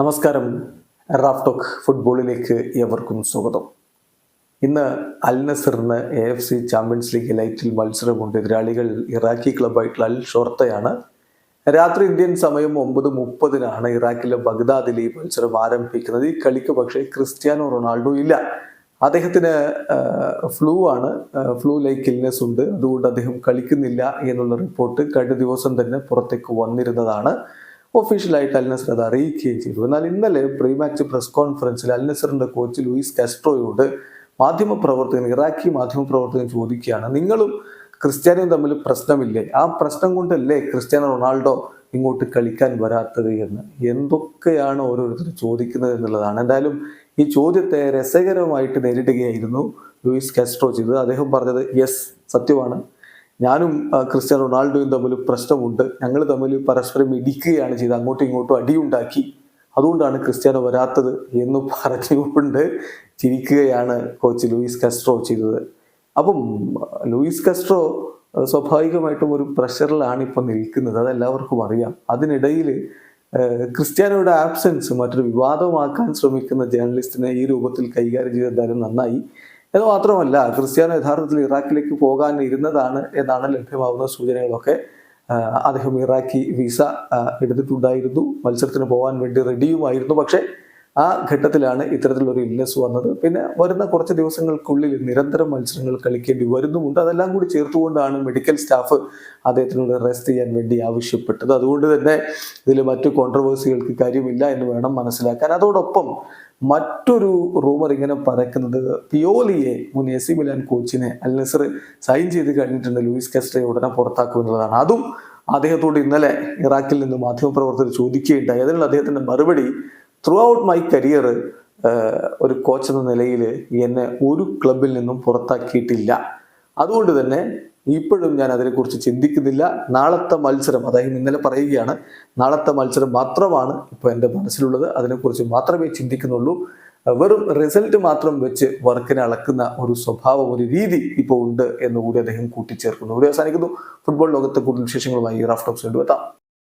നമസ്കാരം. റാഫ്ടോക്ക് ഫുട്ബോളിലേക്ക് ഏവർക്കും സ്വാഗതം. ഇന്ന് Al നസറിന് A F C champions league ലൈറ്റിൽ മത്സരമുണ്ട്. എതിരാളികൾ ഇറാഖി ക്ലബായിട്ടുള്ള അൽ ഷോർത്തയാണ്. രാത്രി ഇന്ത്യൻ സമയം ഒമ്പത് മുപ്പതിനാണ് ഇറാഖിലെ ബഗ്ദാദിൽ ഈ മത്സരം ആരംഭിക്കുന്നത്. ഈ കളിക്ക് പക്ഷേ ക്രിസ്ത്യാനോ റൊണാൾഡോ ഇല്ല. അദ്ദേഹത്തിന് ഫ്ലൂ ആണ്. ഫ്ലൂ ലൈക്ക് ഇൽനെസ് ഉണ്ട്. അതുകൊണ്ട് അദ്ദേഹം കളിക്കുന്നില്ല എന്നുള്ള റിപ്പോർട്ട് കഴിഞ്ഞ ദിവസം തന്നെ പുറത്തേക്ക് വന്നിരുന്നതാണ്. ഒഫീഷ്യലായിട്ട് അൽനസർ അത് അറിയിക്കുകയും ചെയ്തു. എന്നാൽ ഇന്നലെ പ്രീ മാച്ച് പ്രസ് കോൺഫറൻസിൽ അൽനസറിന്റെ കോച്ച് ലൂയിസ് കാസ്ട്രോയോട് മാധ്യമപ്രവർത്തകൻ ഇറാഖി മാധ്യമപ്രവർത്തകൻ ചോദിക്കുകയാണ് നിങ്ങളും ക്രിസ്ത്യാനിയും തമ്മിൽ പ്രശ്നമില്ലേ? ആ പ്രശ്നം കൊണ്ടല്ലേ ക്രിസ്ത്യാനോ റൊണാൾഡോ ഇങ്ങോട്ട് കളിക്കാൻ വരാത്തത്? എന്ന്. എന്തൊക്കെയാണ് ഓരോരുത്തർ ചോദിക്കുന്നത് എന്നുള്ളതാണ്. എന്തായാലും ഈ ചോദ്യത്തെ രസകരമായിട്ട് നേരിടുകയായിരുന്നു ലൂയിസ് കാസ്ട്രോ ചെയ്തത്. അദ്ദേഹം പറഞ്ഞത് യെസ് സത്യമാണ്. ഞാനും ക്രിസ്ത്യാനോ റൊണാൾഡോയും തമ്മിൽ പ്രശ്നമുണ്ട്. ഞങ്ങൾ തമ്മിൽ പരസ്പരം ഇടിക്കുകയാണ് ചെയ്തത്. അങ്ങോട്ടും ഇങ്ങോട്ടും അടിയുണ്ടാക്കി. അതുകൊണ്ടാണ് ക്രിസ്ത്യാനോ വരാത്തത് എന്ന് പറഞ്ഞുകൊണ്ട് ചിരിക്കുകയാണ് കോച്ച് ലൂയിസ് കസ്ട്രോ ചെയ്തത്. അപ്പം ലൂയിസ് കസ്ട്രോ സ്വാഭാവികമായിട്ടും ഒരു പ്രഷറിലാണ് ഇപ്പോൾ നിൽക്കുന്നത് അതെല്ലാവർക്കും അറിയാം. അതിനിടയിൽ ക്രിസ്ത്യാനോയുടെ ആബ്സെൻസ് മറ്റൊരു വിവാദമാക്കാൻ ശ്രമിക്കുന്ന ജേർണലിസ്റ്റിനെ ഈ രൂപത്തിൽ കൈകാര്യം ചെയ്ത് നന്നായി. എന്ന് മാത്രമല്ല ക്രിസ്ത്യാനോ യഥാർത്ഥത്തിൽ ഇറാഖിലേക്ക് പോകാൻ ഇരുന്നതാണ് എന്നാണ് ലഭ്യമാവുന്ന സൂചനകളൊക്കെ അദ്ദേഹം ഇറാഖി വിസ എടുത്തിട്ടുണ്ടായിരുന്നു. മത്സരത്തിന് പോകാൻ വേണ്ടി റെഡിയുമായിരുന്നു പക്ഷേ ആ ഘട്ടത്തിലാണ് ഇത്തരത്തിലൊരു ഇല്ലസ് വന്നത്. പിന്നെ വരുന്ന കുറച്ച് ദിവസങ്ങൾക്കുള്ളിൽ നിരന്തരം മത്സരങ്ങൾ കളിക്കേണ്ടി വരുന്നുമുണ്ട്. അതെല്ലാം കൂടി ചേർത്തുകൊണ്ടാണ് മെഡിക്കൽ സ്റ്റാഫ് അദ്ദേഹത്തിനോട് റെസ്റ്റ് ചെയ്യാൻ വേണ്ടി ആവശ്യപ്പെട്ടത്. അതുകൊണ്ട് തന്നെ ഇതിൽ മറ്റു കോൺട്രവേഴ്സികൾക്ക് കാര്യമില്ല എന്ന് വേണം മനസ്സിലാക്കാൻ. അതോടൊപ്പം മറ്റൊരു റൂമർ ഇങ്ങനെ പരക്കുന്നത് പിയോലിയെ മുൻ എ സി മിലാൻ കോച്ചിനെ അൽ നസർ സൈൻ ചെയ്ത് കഴിഞ്ഞിട്ടുണ്ട്. ലൂയിസ് കസ്റ്റയെ ഉടനെ പുറത്താക്കുമെന്നുള്ളതാണ് അതും അദ്ദേഹത്തോട് ഇന്നലെ ഇറാഖിൽ നിന്ന് മാധ്യമപ്രവർത്തകർ ചോദിക്കുകയുണ്ടായി. അതിനുള്ള അദ്ദേഹത്തിന്റെ മറുപടി ത്രൂ ഔട്ട് മൈ കരിയർ ഒരു കോച്ച് എന്ന നിലയിൽ എന്നെ ഒരു ക്ലബിൽ നിന്നും പുറത്താക്കിയിട്ടില്ല. അതുകൊണ്ട് തന്നെ ഇപ്പോഴും ഞാൻ അതിനെക്കുറിച്ച് ചിന്തിക്കുന്നില്ല. നാളത്തെ മത്സരം അതായത് ഇന്നലെ പറയുകയാണ് നാളത്തെ മത്സരം മാത്രമാണ് ഇപ്പോൾ എന്റെ മനസ്സിലുള്ളത്. അതിനെക്കുറിച്ച് മാത്രമേ ചിന്തിക്കുന്നുള്ളൂ. വെറും റിസൾട്ട് മാത്രം വെച്ച് വർക്കിനെ അളക്കുന്ന ഒരു സ്വഭാവം ഒരു രീതി ഇപ്പോൾ ഉണ്ട് എന്നുകൂടി അദ്ദേഹം കൂട്ടിച്ചേർക്കുന്നു. ഇവിടെ അവസാനിക്കുന്നു. ഫുട്ബോൾ ലോകത്തെ കൂടുതൽ വിശേഷങ്ങളുമായി റാഫ്റ്റോക്സ് കൊണ്ടുവെത്താം